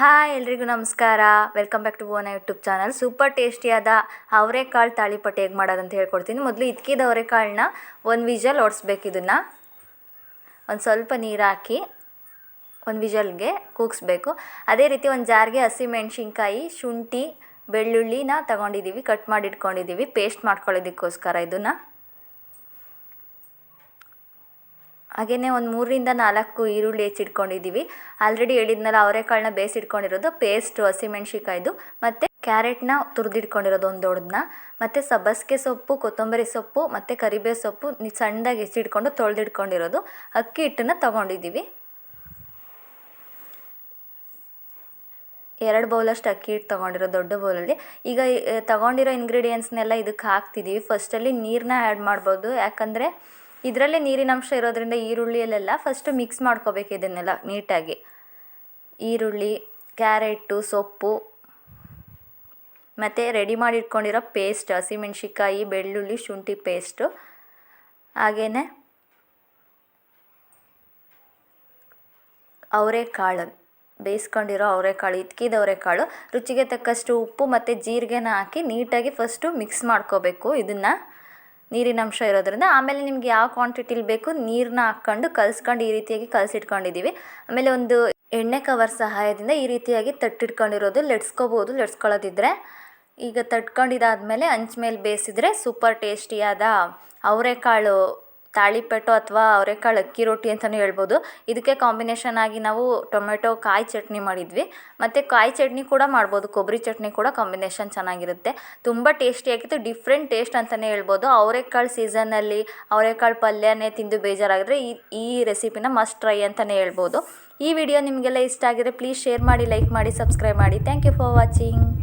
Hi ಎಲ್ರಿಗೂ ನಮಸ್ಕಾರ. Welcome back to ಬೋನ ಯೂಟ್ಯೂಬ್ ಚಾನಲ್ ಸೂಪರ್ ಟೇಸ್ಟಿಯಾದ ಅವರೆಕಾಳು ತಾಳಿಪಟ್ಟೆ ಹೇಗೆ ಮಾಡೋದಂತ ಹೇಳ್ಕೊಡ್ತೀನಿ. ಮೊದಲು ಇದ್ಕಿದ ಅವರೆಕಾಳನ್ನ ಒಂದು ವಿಜಲ್ ಓಡಿಸ್ಬೇಕು ಇದನ್ನು. ಒಂದು ಸ್ವಲ್ಪ ನೀರು ಹಾಕಿ ಒಂದು ವಿಜಲ್ಗೆ ಕೂಗಿಸ್ಬೇಕು. ಅದೇ ರೀತಿ ಒಂದು ಜಾರ್ಗೆ ಹಸಿಮೆಣ್ಸಿನ್ಕಾಯಿ ಶುಂಠಿ, ಬೆಳ್ಳುಳ್ಳಿನ ತಗೊಂಡಿದ್ದೀವಿ ಕಟ್ ಮಾಡಿ ಇಟ್ಕೊಂಡಿದ್ದೀವಿ ಪೇಸ್ಟ್ ಮಾಡ್ಕೊಳ್ಳೋದಕ್ಕೋಸ್ಕರ ಇದನ್ನು. ಹಾಗೆಯೇ ಒಂದು ಮೂರರಿಂದ ನಾಲ್ಕು ಈರುಳ್ಳಿ ಹೆಚ್ಚಿಟ್ಕೊಂಡಿದ್ದೀವಿ. ಆಲ್ರೆಡಿ ಹೇಳಿದ್ನಲ್ಲ ಅವರೆಕಾಳನ್ನ ಬೇಯಿಸಿಟ್ಕೊಂಡಿರೋದು ಪೇಸ್ಟು ಹಸಿಮೆಣ್ಸಿಕಾಯ್ದು ಮತ್ತು ಕ್ಯಾರೆಟ್ನ ತುರಿದಿಟ್ಕೊಂಡಿರೋದು ಒಂದು ದೊಡ್ಡದನ್ನ ಮತ್ತು ಸಬ್ಬಸಿಗೆ ಸೊಪ್ಪು, ಕೊತ್ತಂಬರಿ ಸೊಪ್ಪು, ಮತ್ತು ಕರಿಬೇವು ಸೊಪ್ಪು ಸಣ್ಣದಾಗಿ ಹೆಚ್ಚಿಟ್ಕೊಂಡು ತೊಳೆದಿಟ್ಕೊಂಡಿರೋದು. ಅಕ್ಕಿ ಹಿಟ್ಟನ್ನು ತೊಗೊಂಡಿದ್ದೀವಿ. ಎರಡು ಬೌಲಷ್ಟು ಅಕ್ಕಿ ಹಿಟ್ಟು ತೊಗೊಂಡಿರೋ ದೊಡ್ಡ ಬೌಲಲ್ಲಿ. ಈಗ ತೊಗೊಂಡಿರೋ ಇಂಗ್ರೀಡಿಯೆಂಟ್ಸ್ನೆಲ್ಲ ಇದಕ್ಕೆ ಹಾಕ್ತಿದ್ದೀವಿ. ಫಸ್ಟಲ್ಲಿ ನೀರನ್ನ ಆ್ಯಡ್ ಮಾಡ್ಬೋದು. ಯಾಕಂದರೆ ಇದರಲ್ಲೇ ನೀರಿನಂಶ ಇರೋದ್ರಿಂದ ಈರುಳ್ಳಿಯಲ್ಲೆಲ್ಲ ಫಸ್ಟು ಮಿಕ್ಸ್ ಮಾಡ್ಕೋಬೇಕು ಇದನ್ನೆಲ್ಲ ನೀಟಾಗಿ ಈರುಳ್ಳಿ ಕ್ಯಾರೆಟು ಸೊಪ್ಪು, ಮತ್ತು ರೆಡಿ ಮಾಡಿ ಇಟ್ಕೊಂಡಿರೋ ಪೇಸ್ಟ್ ಹಸಿಮೆಣ್ಸಿಕಾಯಿ ಬೆಳ್ಳುಳ್ಳಿ, ಶುಂಠಿ ಪೇಸ್ಟು ಹಾಗೆಯೇ ಅವರೆಕಾಳು ಬೇಯಿಸ್ಕೊಂಡಿರೋ ಅವರೆಕಾಳು, ಇದ್ಕಿದ ಅವರೆಕಾಳು, ರುಚಿಗೆ ತಕ್ಕಷ್ಟು ಉಪ್ಪು ಮತ್ತು ಜೀರಿಗೆನ ಹಾಕಿ ನೀಟಾಗಿ ಫಸ್ಟು ಮಿಕ್ಸ್ ಮಾಡ್ಕೋಬೇಕು ಇದನ್ನು. ನೀರಿನಂಶ ಇರೋದ್ರಿಂದ ಆಮೇಲೆ ನಿಮ್ಗೆ ಯಾವ ಕ್ವಾಂಟಿಟಿಲಿ ಬೇಕು ನೀರನ್ನ ಹಾಕ್ಕೊಂಡು ಕಲ್ಸ್ಕೊಂಡು ಈ ರೀತಿಯಾಗಿ ಕಲಸಿಟ್ಕೊಂಡಿದ್ದೀವಿ. ಆಮೇಲೆ ಒಂದು ಎಣ್ಣೆ ಕವರ್ ಸಹಾಯದಿಂದ ಈ ರೀತಿಯಾಗಿ ತಟ್ಟಿಟ್ಕೊಂಡಿರೋದು, ಲಟ್ಸ್ಕೋಬೋದು, ಲೆಟ್ಸ್ಕೊಳ್ಳೋದಿದ್ರೆ. ಈಗ ತಟ್ಕೊಂಡಿದ್ದಾದಮೇಲೆ ಮೇಲೆ ಬೇಯಿಸಿದ್ರೆ ಸೂಪರ್ ಟೇಸ್ಟಿಯಾದ ಅವರೆಕಾಳು ತಾಳಿಪೆಟ್ಟು ಅಥವಾ ಅವರೆಕಾಳು ಅಕ್ಕಿ ರೊಟ್ಟಿ ಅಂತಲೂ ಹೇಳ್ಬೋದು. ಇದಕ್ಕೆ ಕಾಂಬಿನೇಷನ್ ಆಗಿ ನಾವು ಟೊಮೆಟೊ, ಕಾಯಿ ಚಟ್ನಿ ಮಾಡಿದ್ವಿ. ಮತ್ತು ಕಾಯಿ ಚಟ್ನಿ ಕೂಡ ಮಾಡ್ಬೋದು. ಕೊಬ್ಬರಿ ಚಟ್ನಿ ಕೂಡ ಕಾಂಬಿನೇಷನ್ ಚೆನ್ನಾಗಿರುತ್ತೆ. ತುಂಬ ಟೇಸ್ಟಿಯಾಗಿತ್ತು ಡಿಫ್ರೆಂಟ್ ಟೇಸ್ಟ್ ಅಂತಲೇ ಹೇಳ್ಬೋದು. ಅವರೆಕಾಳು ಸೀಸನ್ನಲ್ಲಿ ಅವರೆಕಾಳು ಪಲ್ಯನೇ ತಿಂದು ಬೇಜಾರಾಗಿದ್ರೆ ಈ ಈ ರೆಸಿಪಿನ ಮಸ್ಟ್ ಟ್ರೈ ಅಂತಲೇ ಹೇಳ್ಬೋದು. ಈ ವಿಡಿಯೋ ನಿಮಗೆಲ್ಲ ಇಷ್ಟ ಆಗಿದ್ರೆ ಪ್ಲೀಸ್ ಶೇರ್ ಮಾಡಿ ಲೈಕ್ ಮಾಡಿ ಸಬ್ಸ್ಕ್ರೈಬ್ ಮಾಡಿ. Thank you for watching